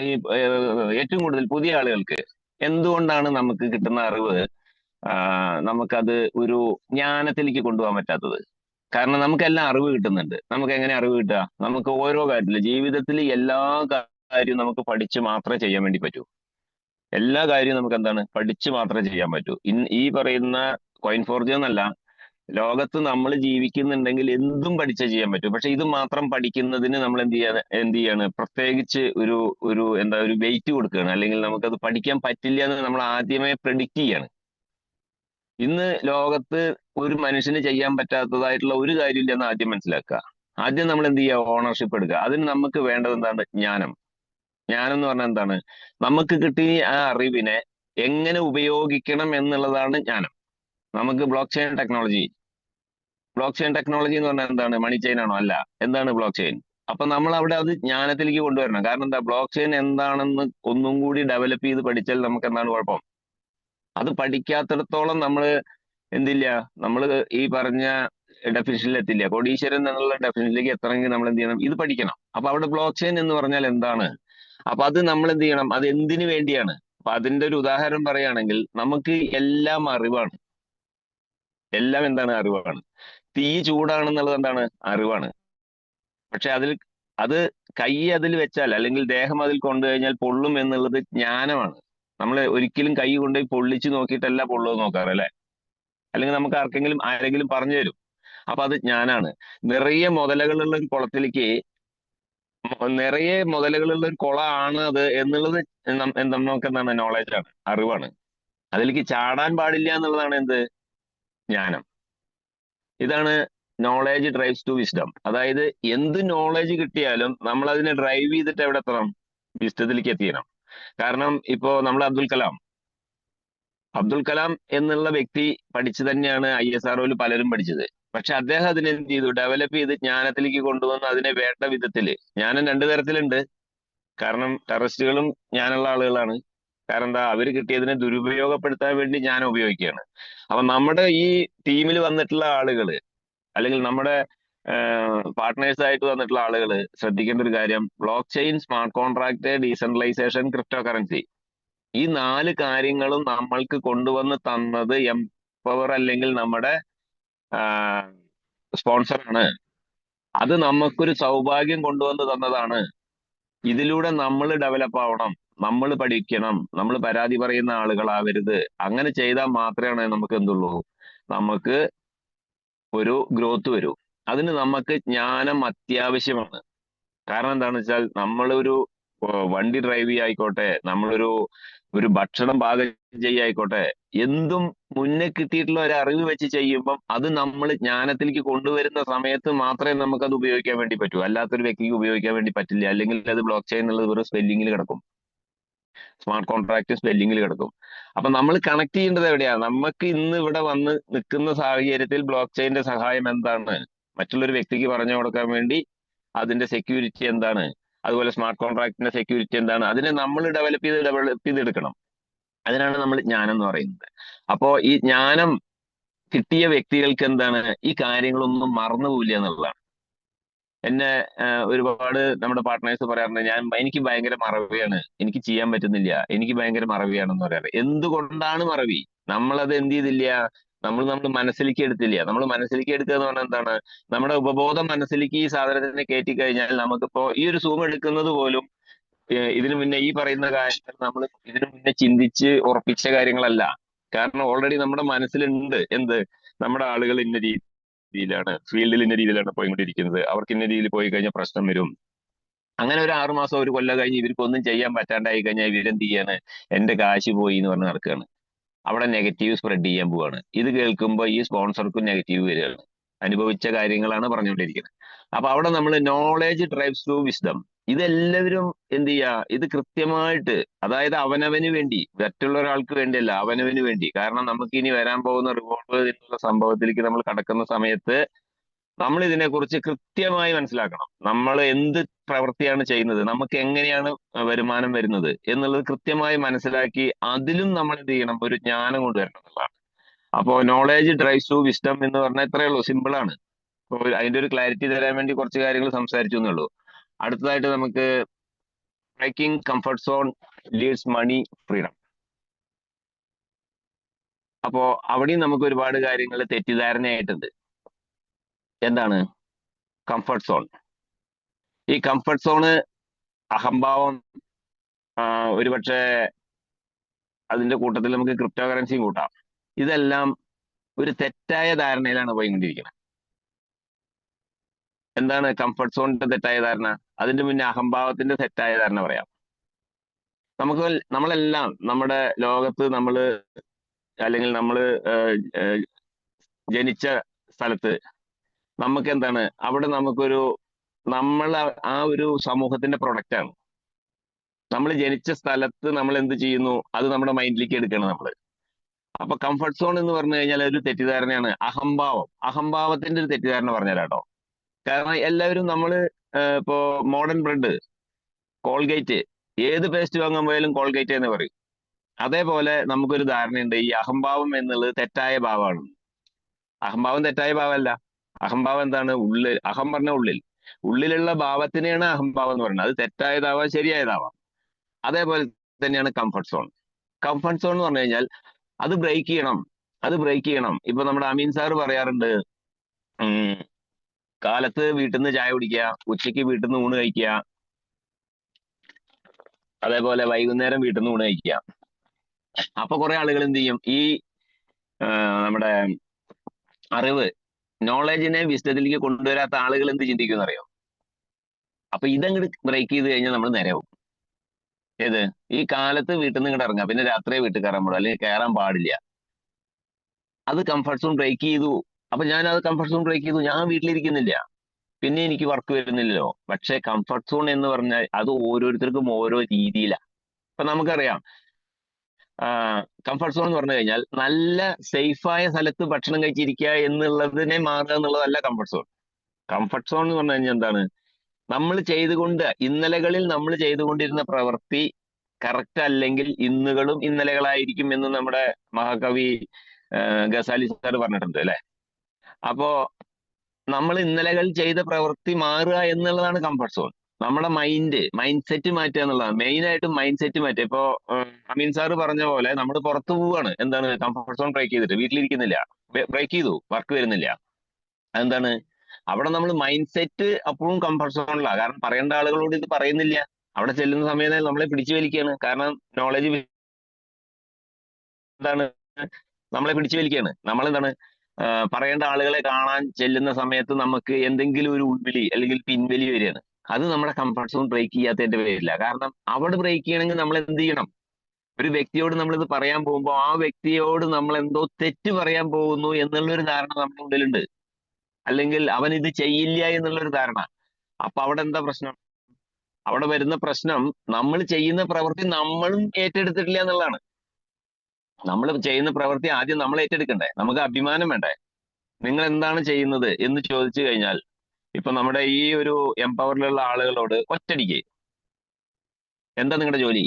ഈ ഏറ്റവും കൂടുതൽ പുതിയ ആളുകൾക്ക് എന്തുകൊണ്ടാണ് നമുക്ക് കിട്ടുന്ന അറിവ് നമുക്കത് ഒരു ജ്ഞാനത്തിലേക്ക് കൊണ്ടുപോകാൻ പറ്റാത്തത്? കാരണം നമുക്കെല്ലാം അറിവ് കിട്ടുന്നുണ്ട്. നമുക്ക് എങ്ങനെ അറിവ് കിട്ടുക? നമുക്ക് ഓരോ കാര്യത്തിലും ജീവിതത്തിൽ എല്ലാ കാര്യവും നമുക്ക് പഠിച്ച് മാത്രമേ ചെയ്യാൻ വേണ്ടി പറ്റൂ. എല്ലാ കാര്യവും നമുക്ക് എന്താണ്? പഠിച്ച് മാത്രമേ ചെയ്യാൻ പറ്റൂ. ഈ പറയുന്ന കോയിൻ ഫോർജ് എന്നല്ല ലോകത്ത് നമ്മൾ ജീവിക്കുന്നുണ്ടെങ്കിൽ എന്തും പഠിച്ചേ ചെയ്യാൻ പറ്റും. പക്ഷെ ഇത് മാത്രം പഠിക്കുന്നതിന് നമ്മൾ എന്ത് ചെയ്യാൻ എന്ത് ചെയ്യാണ്? പ്രത്യേകിച്ച് ഒരു ഒരു എന്താ ഒരു വെയിറ്റ് കൊടുക്കുകയാണ്. അല്ലെങ്കിൽ നമുക്കത് പഠിക്കാൻ പറ്റില്ല എന്ന് നമ്മൾ ആദ്യമേ പ്രെഡിക്റ്റ് ചെയ്യാണ്. ഇന്ന് ലോകത്ത് ഒരു മനുഷ്യന് ചെയ്യാൻ പറ്റാത്തതായിട്ടുള്ള ഒരു കാര്യമില്ലെന്ന് ആദ്യം മനസ്സിലാക്കുക. ആദ്യം നമ്മൾ എന്ത് ചെയ്യുക? ഓണർഷിപ്പ് എടുക്കുക. അതിന് നമുക്ക് വേണ്ടത് എന്താണ്? ജ്ഞാനം. ജ്ഞാനം എന്ന് പറഞ്ഞാൽ എന്താണ്? നമുക്ക് കിട്ടിയ ആ അറിവിനെ എങ്ങനെ ഉപയോഗിക്കണം എന്നുള്ളതാണ് ജ്ഞാനം. നമുക്ക് block chain technology block chain technology എന്ന് പറഞ്ഞാൽ എന്താണ്? മണി ചെയിൻ ആണോ? അല്ല. എന്താണ് ബ്ലോക്ക് ചെയിൻ അപ്പൊ നമ്മൾ അവിടെ അത് ജ്ഞാനത്തിലേക്ക് കൊണ്ടുവരണം. കാരണം എന്താ? ബ്ലോക്ക് ചെയിൻ എന്താണെന്ന് ഒന്നും കൂടി ഡെവലപ്പ് ചെയ്ത് പഠിച്ചാൽ നമുക്ക് എന്താണ് കുഴപ്പം? അത് പഠിക്കാത്തിടത്തോളം നമ്മൾ എന്തില്ല? നമ്മൾ ഈ പറഞ്ഞ ഡെഫിനിഷനിൽ എത്തില്ല. കോടീശ്വരൻ എന്നുള്ള ഡെഫിനിഷനിലേക്ക് എത്തണമെങ്കിൽ നമ്മൾ എന്ത് ചെയ്യണം? ഇത് പഠിക്കണം. അപ്പൊ അവിടെ ബ്ലോക്ക് ചെയിൻ എന്ന് പറഞ്ഞാൽ എന്താണ്? അപ്പൊ അത് നമ്മൾ എന്ത് ചെയ്യണം? അത് എന്തിനു വേണ്ടിയാണ്? അപ്പൊ അതിന്റെ ഒരു ഉദാഹരണം പറയുകയാണെങ്കിൽ നമുക്ക് എല്ലാം അറിവാണ്. എല്ലാം എന്താണ്? അറിവാണ്. തീ ചൂടാണെന്നുള്ളത് എന്താണ്? അറിവാണ്. പക്ഷെ അതിൽ അത് കൈ അതിൽ വെച്ചാൽ അല്ലെങ്കിൽ ദേഹം അതിൽ കൊണ്ടു കഴിഞ്ഞാൽ പൊള്ളും എന്നുള്ളത് ജ്ഞാനമാണ്. നമ്മൾ ഒരിക്കലും കൈ കൊണ്ടുപോയി പൊള്ളിച്ച് നോക്കിയിട്ടല്ല പൊള്ളു നോക്കാറ് അല്ലെ? അല്ലെങ്കിൽ നമുക്ക് ആർക്കെങ്കിലും ആരെങ്കിലും പറഞ്ഞു തരും. അപ്പൊ അത് ജ്ഞാനാണ് നിറയെ മുതലകളുള്ള ഒരു കുളത്തിലേക്ക് നിറയെ മുതലകളുള്ള ഒരു കുളമാണ് അത് എന്നുള്ളത് നമുക്ക് എന്താണ് നോളജാണ് അറിവാണ്. അതിലേക്ക് ചാടാൻ പാടില്ല എന്നുള്ളതാണ് എന്ത്? ജ്ഞാനം. ഇതാണ് നോളേജ് ഡ്രൈവ്സ് ടു വിസ്ഡം അതായത് എന്ത് നോളേജ് കിട്ടിയാലും നമ്മൾ അതിനെ ഡ്രൈവ് ചെയ്തിട്ട് എവിടെ എത്തണം? വിസ്ഡത്തിലേക്ക് എത്തിക്കണം. കാരണം ഇപ്പോ നമ്മൾ അബ്ദുൽ കലാം. അബ്ദുൽ കലാം എന്നുള്ള വ്യക്തി പഠിച്ചു തന്നെയാണ് ഐ എസ് ആർഒയിൽ പലരും പഠിച്ചത്. പക്ഷെ അദ്ദേഹം അതിനെ എന്ത് ചെയ്തു? ഡെവലപ്പ് ചെയ്ത് ജ്ഞാനത്തിലേക്ക് കൊണ്ടുവന്ന് അതിനെ വേണ്ട വിധത്തിൽ ജ്ഞാനം രണ്ടു തരത്തിലുണ്ട്. കാരണം ടെററിസ്റ്റുകളും ജ്ഞാനമുള്ള ആളുകളാണ്. കാരണം എന്താ അവർ കിട്ടിയതിനെ ദുരുപയോഗപ്പെടുത്താൻ വേണ്ടി ഞാൻ ഉപയോഗിക്കുകയാണ്. അപ്പൊ നമ്മുടെ ഈ ടീമിൽ വന്നിട്ടുള്ള ആളുകൾ അല്ലെങ്കിൽ നമ്മുടെ പാർട്ട്നേഴ്സ് ആയിട്ട് വന്നിട്ടുള്ള ആളുകൾ ശ്രദ്ധിക്കേണ്ട ഒരു കാര്യം block chain smart contract decentralization crypto currency ഈ നാല് കാര്യങ്ങളും നമ്മൾക്ക് കൊണ്ടുവന്ന് തന്നത് എംപവർ അല്ലെങ്കിൽ നമ്മുടെ സ്പോൺസറാണ് അത് നമുക്കൊരു സൗഭാഗ്യം കൊണ്ടുവന്ന് തന്നതാണ് ഇതിലൂടെ നമ്മൾ ഡെവലപ്പ് ആവണം നമ്മൾ പഠിക്കണം നമ്മൾ പരാതി പറയുന്ന ആളുകളാവരുത്. അങ്ങനെ ചെയ്താൽ മാത്രമേ നമുക്ക് എന്തുള്ളൂ? നമുക്ക് ഒരു ഗ്രോത്ത് വരൂ. അതിന് നമുക്ക് ജ്ഞാനം അത്യാവശ്യമാണ്. കാരണം എന്താണെന്ന് വെച്ചാൽ നമ്മളൊരു വണ്ടി ഡ്രൈവ് ചെയ്യായിക്കോട്ടെ നമ്മളൊരു ഒരു ഭക്ഷണം പാകം ചെയ്യായിക്കോട്ടെ എന്തും മുന്നേ കിട്ടിയിട്ടുള്ള ഒരു അറിവ് വെച്ച് ചെയ്യുമ്പം അത് നമ്മൾ ജ്ഞാനത്തിലേക്ക് കൊണ്ടുവരുന്ന സമയത്ത് മാത്രമേ നമുക്ക് അത് ഉപയോഗിക്കാൻ വേണ്ടി പറ്റൂ. അല്ലാത്തൊരു വ്യക്തിക്ക് ഉപയോഗിക്കാൻ വേണ്ടി പറ്റില്ല. അല്ലെങ്കിൽ അത് ബ്ലോക്ക് ചെയിൻ എന്നുള്ളത് വെറും സ്പെല്ലിങ്ങിൽ കിടക്കും. സ്മാർട്ട് കോൺട്രാക്ട് സ്പെല്ലിങ്ങിൽ കിടക്കും. അപ്പൊ നമ്മൾ കണക്ട് ചെയ്യേണ്ടത് എവിടെയാണ്? നമുക്ക് ഇന്ന് ഇവിടെ വന്ന് നിൽക്കുന്ന സാഹചര്യത്തിൽ ബ്ലോക്ക് ചെയിന്റെ സഹായം എന്താണ്? മറ്റുള്ളൊരു വ്യക്തിക്ക് പറഞ്ഞു കൊടുക്കാൻ വേണ്ടി അതിന്റെ സെക്യൂരിറ്റി എന്താണ്? അതുപോലെ സ്മാർട്ട് കോൺട്രാക്ടിന്റെ സെക്യൂരിറ്റി എന്താണ്? അതിനെ നമ്മൾ ഡെവലപ്പ് ചെയ്ത് ഡെവലപ്പ് ചെയ്തെടുക്കണം. അതിനാണ് നമ്മൾ ജ്ഞാനം എന്ന് പറയുന്നത്. അപ്പോ ഈ ജ്ഞാനം കിട്ടിയ വ്യക്തികൾക്ക് എന്താണ്? ഈ കാര്യങ്ങളൊന്നും മറന്നുപോയില്ല എന്നുള്ളതാണ്. എന്നെ ഒരുപാട് നമ്മുടെ പാർട്ട്നേഴ്സ് പറയാറുണ്ട് ഞാൻ എനിക്ക് ഭയങ്കര മറവിയാണ്. എനിക്ക് ചെയ്യാൻ പറ്റുന്നില്ല. എനിക്ക് ഭയങ്കര മറവിയാണെന്ന് പറയാറ്. എന്തുകൊണ്ടാണ് മറവി? നമ്മളത് എന്ത് ചെയ്തില്ല? നമ്മൾ നമ്മൾ മനസ്സിലേക്ക് എടുത്തില്ല. നമ്മൾ മനസ്സിലേക്ക് എടുക്കുക എന്ന് പറഞ്ഞാൽ എന്താണ്? നമ്മുടെ ഉപബോധം മനസ്സിലേക്ക് ഈ സാധനത്തിനെ കയറ്റി കഴിഞ്ഞാൽ നമുക്കിപ്പോ ഈ ഒരു സൂം എടുക്കുന്നത് പോലും ഇതിനു മുന്നേ ഈ പറയുന്ന കാര്യങ്ങൾ നമ്മൾ ഇതിനു മുന്നേ ചിന്തിച്ച് ഉറപ്പിച്ച കാര്യങ്ങളല്ല. കാരണം ഓൾറെഡി നമ്മുടെ മനസ്സിലുണ്ട്. എന്ത്? നമ്മുടെ ആളുകൾ ഇന്ന രീതിയിലാണ് ഫീൽഡിൽ ഇന്ന രീതിയിലാണ് പോയിക്കൊണ്ടിരിക്കുന്നത്. അവർക്ക് ഇന്ന രീതിയിൽ പോയി കഴിഞ്ഞാൽ പ്രശ്നം വരും. അങ്ങനെ ഒരു ആറുമാസം ഒരു കൊല്ലം കഴിഞ്ഞ് ഇവർക്കൊന്നും ചെയ്യാൻ പറ്റാണ്ടായി കഴിഞ്ഞാൽ ഇവരെന്ത് ചെയ്യാണ്? എന്റെ കാശ് പോയി എന്ന് പറഞ്ഞ് നടക്കുകയാണ്. അവിടെ നെഗറ്റീവ് സ്പ്രെഡ് ചെയ്യാൻ പോവാണ്. ഇത് കേൾക്കുമ്പോൾ ഈ സ്പോൺസർക്കും നെഗറ്റീവ് വരികയാണ്. അനുഭവിച്ച കാര്യങ്ങളാണ് പറഞ്ഞുകൊണ്ടിരിക്കുന്നത്. അപ്പൊ അവിടെ നമ്മൾ നോളേജ് ഡ്രൈവ്സ് ടു വിസ്ഡം ഇതെല്ലാവരും എന്ത് ചെയ്യുക ഇത് കൃത്യമായിട്ട് അതായത് അവനവന് വേണ്ടി മറ്റുള്ള ഒരാൾക്ക് വേണ്ടിയല്ല അവനവന് വേണ്ടി. കാരണം നമുക്ക് ഇനി വരാൻ പോകുന്ന റിവോൾവ് എന്നുള്ള സംഭവത്തിലേക്ക് നമ്മൾ കടക്കുന്ന സമയത്ത് നമ്മൾ ഇതിനെക്കുറിച്ച് കൃത്യമായി മനസ്സിലാക്കണം. നമ്മൾ എന്ത് പ്രവൃത്തിയാണ് ചെയ്യുന്നത് നമുക്ക് എങ്ങനെയാണ് വരുമാനം വരുന്നത് എന്നുള്ളത് കൃത്യമായി മനസ്സിലാക്കി അതിലും നമ്മൾ എന്ത് ചെയ്യണം ഒരു ജ്ഞാനം കൊണ്ടുവരണം എന്നുള്ളതാണ്. അപ്പോ നോളേജ് ഡ്രൈവ്സ് ടു വിസ്റ്റം എന്ന് പറഞ്ഞാൽ ഇത്രയേ ഉള്ളൂ. സിമ്പിൾ ആണ്. അപ്പോൾ അതിന്റെ ഒരു ക്ലാരിറ്റി തരാൻ വേണ്ടി കുറച്ച് കാര്യങ്ങൾ സംസാരിച്ചു എന്നുള്ളൂ അടുത്തതായിട്ട് നമുക്ക് breaking comfort zone leads money freedom അപ്പോ അവിടെയും നമുക്ക് ഒരുപാട് കാര്യങ്ങൾ തെറ്റിദ്ധാരണയായിട്ടുണ്ട്. എന്താണ്? കംഫർട്ട് സോൺ ഈ കംഫർട്ട് സോണ് അഹംഭാവം ഒരുപക്ഷെ അതിന്റെ കൂട്ടത്തിൽ നമുക്ക് ക്രിപ്റ്റോ കറൻസിയും കൂട്ടാം. ഇതെല്ലാം ഒരു തെറ്റായ ധാരണയിലാണ് പോയിക്കൊണ്ടിരിക്കുന്നത്. എന്താണ് കംഫർട്ട് സോണിന്റെ തെറ്റായ ധാരണ? അതിന്റെ മുന്നേ അഹംഭാവത്തിന്റെ തെറ്റായ ധാരണ പറയാം. നമുക്ക് നമ്മളെല്ലാം നമ്മുടെ ലോകത്ത് നമ്മൾ അല്ലെങ്കിൽ നമ്മൾ ജനിച്ച സ്ഥലത്ത് നമുക്ക് എന്താണ് അവിടെ നമുക്കൊരു നമ്മൾ ആ ഒരു സമൂഹത്തിന്റെ പ്രൊഡക്റ്റ് ആണ്. നമ്മൾ ജനിച്ച സ്ഥലത്ത് നമ്മൾ എന്ത് ചെയ്യുന്നു അത് നമ്മുടെ മൈൻഡിലേക്ക് എടുക്കണം നമ്മൾ അപ്പൊ കംഫർട്ട് സോൺ എന്ന് പറഞ്ഞു കഴിഞ്ഞാൽ ഒരു തെറ്റിദ്ധാരണയാണ്. അഹംഭാവം. അഹംഭാവത്തിന്റെ ഒരു തെറ്റിദ്ധാരണ പറഞ്ഞുതരാട്ടോ. കാരണം എല്ലാവരും നമ്മൾ ഇപ്പോ മോഡേൺ ബ്രെഡ് കോൾഗേറ്റ് ഏത് പേസ്റ്റ് വാങ്ങാൻ പോയാലും കോൾഗേറ്റ് എന്ന് പറയും. അതേപോലെ നമുക്കൊരു ധാരണയുണ്ട് ഈ അഹംഭാവം എന്നുള്ളത് തെറ്റായ ഭാവമാണ്. അഹംഭാവം തെറ്റായ ഭാവമല്ല. അഹംഭാവം എന്താണ്? ഉള്ളിൽ അഹം പറഞ്ഞ ഉള്ളിൽ. ഉള്ളിലുള്ള ഭാവത്തിനെയാണ് അഹംഭാവം എന്ന് പറയുന്നത്. അത് തെറ്റായതാവാം ശരിയായതാവാം. അതേപോലെ തന്നെയാണ് കംഫർട്ട് സോൺ കംഫർട്ട് സോൺ എന്ന് പറഞ്ഞു കഴിഞ്ഞാൽ അത് ബ്രേക്ക് ചെയ്യണം. അത് ബ്രേക്ക് ചെയ്യണം. ഇപ്പൊ നമ്മുടെ അമീൻ സാർ പറയാറുണ്ട് കാലത്ത് വീട്ടിൽ നിന്ന് ചായ കുടിക്കുക ഉച്ചയ്ക്ക് വീട്ടിൽ നിന്ന് ഊണ് കഴിക്കുക അതേപോലെ വൈകുന്നേരം വീട്ടിൽ നിന്ന് ഊണ് കഴിക്കുക. അപ്പൊ കുറെ ആളുകൾ എന്ത് ചെയ്യും? ഈ നമ്മുടെ അറിവ് നോളജിനെ വിശദത്തിലേക്ക് കൊണ്ടുവരാത്ത ആളുകൾ എന്ത് ചിന്തിക്കും അറിയോ? അപ്പൊ ഇതങ്ങോട്ട് ബ്രേക്ക് ചെയ്ത് കഴിഞ്ഞാൽ നമ്മൾ നേരെയാവും ഏത്? ഈ കാലത്ത് വീട്ടിൽ നിന്ന് ഇങ്ങോട്ട് ഇറങ്ങാം. പിന്നെ രാത്രി വീട്ടിൽ കയറാൻ പാടും അല്ലെങ്കിൽ കയറാൻ പാടില്ല. അത് കംഫർട്ട് സോൺ ബ്രേക്ക് ചെയ്തു. അപ്പൊ ഞാൻ അത് കംഫർട്ട് സോൺ ബ്രേക്ക് ചെയ്തു. ഞാൻ വീട്ടിലിരിക്കുന്നില്ല. പിന്നെ എനിക്ക് വർക്ക് വരുന്നില്ലല്ലോ. പക്ഷെ കംഫർട്ട് സോൺ എന്ന് പറഞ്ഞാൽ അത് ഓരോരുത്തർക്കും ഓരോ രീതിയിലാണ് ഇപ്പൊ നമുക്കറിയാം. കംഫർട്ട് സോൺ എന്ന് പറഞ്ഞു കഴിഞ്ഞാൽ നല്ല സേഫായ സ്ഥലത്ത് ഭക്ഷണം കഴിച്ചിരിക്കുക എന്നുള്ളതിനെ മാറുക എന്നുള്ളതല്ല കംഫർട്ട് സോൺ കംഫർട്ട് സോൺ എന്ന് പറഞ്ഞു കഴിഞ്ഞാൽ എന്താണ്? നമ്മൾ ചെയ്തുകൊണ്ട് ഇന്നലകളിൽ നമ്മൾ ചെയ്തുകൊണ്ടിരുന്ന പ്രവൃത്തി കറക്റ്റ് അല്ലെങ്കിൽ ഇന്നുകളും ഇന്നലകളായിരിക്കും എന്ന് നമ്മുടെ മഹാകവി ഗസാലി സാർ പറഞ്ഞിട്ടുണ്ട് അല്ലെ? അപ്പോ നമ്മൾ ഇന്നലകൾ ചെയ്ത പ്രവൃത്തി മാറുക എന്നുള്ളതാണ് കംഫർട്ട് സോൺ നമ്മുടെ മൈൻഡ് മൈൻഡ് സെറ്റ് മാറ്റുക എന്നുള്ളതാണ്. മെയിൻ ആയിട്ട് മൈൻഡ് സെറ്റ് മാറ്റുക. ഇപ്പോ അമീൻ സാർ പറഞ്ഞ പോലെ നമ്മൾ പുറത്തു പോവാണ്. എന്താണ് കംഫർട്ട് സോൺ ബ്രേക്ക് ചെയ്തിട്ട്. വീട്ടിലിരിക്കുന്നില്ല. ബ്രേക്ക് ചെയ്തു. വർക്ക് വരുന്നില്ല. അതെന്താണ്? അവിടെ നമ്മൾ മൈൻഡ് സെറ്റ് അപ്പോഴും കംഫർട്ട് സോണിലാണ് കാരണം പറയേണ്ട ആളുകളോട് ഇത് പറയുന്നില്ല. അവിടെ ചെല്ലുന്ന സമയത്ത് നമ്മളെ പിടിച്ചു വലിക്കുകയാണ് കാരണം നോളജ് എന്താണ്? നമ്മളെ പിടിച്ചു വലിക്കുകയാണ് നമ്മളെന്താണ്? പറയേണ്ട ആളുകളെ കാണാൻ ചെല്ലുന്ന സമയത്ത് നമുക്ക് എന്തെങ്കിലും ഒരു ഉൾവിളി അല്ലെങ്കിൽ പിൻവലി വരികയാണ്. അത് നമ്മുടെ കംഫർട്ട് സോൺ ബ്രേക്ക് ചെയ്യാത്തതിന്റെ പേരില്ല. കാരണം അവിടെ ബ്രേക്ക് ചെയ്യണമെങ്കിൽ നമ്മൾ എന്ത് ചെയ്യണം? ഒരു വ്യക്തിയോട് നമ്മൾ ഇത് പറയാൻ പോകുമ്പോൾ ആ വ്യക്തിയോട് നമ്മൾ എന്തോ തെറ്റ് പറയാൻ പോകുന്നു എന്നുള്ളൊരു ധാരണ നമ്മുടെ ഉള്ളിലുണ്ട്. അല്ലെങ്കിൽ അവൻ ഇത് ചെയ്യില്ല എന്നുള്ളൊരു ധാരണ. അപ്പൊ അവിടെ എന്താ പ്രശ്നം? അവിടെ വരുന്ന പ്രശ്നം നമ്മൾ ചെയ്യുന്ന പ്രവൃത്തി നമ്മളും ഏറ്റെടുത്തിട്ടില്ല എന്നുള്ളതാണ്. നമ്മൾ ചെയ്യുന്ന പ്രവൃത്തി ആദ്യം നമ്മൾ ഏറ്റെടുക്കണ്ടേ? നമുക്ക് അഭിമാനം വേണ്ടേ? നിങ്ങൾ എന്താണ് ചെയ്യുന്നത് എന്ന് ചോദിച്ചു കഴിഞ്ഞാൽ ഇപ്പൊ നമ്മുടെ ഈ ഒരു എംപവറിലുള്ള ആളുകളോട് ഒറ്റടിക്ക് എന്താ നിങ്ങളുടെ ജോലി?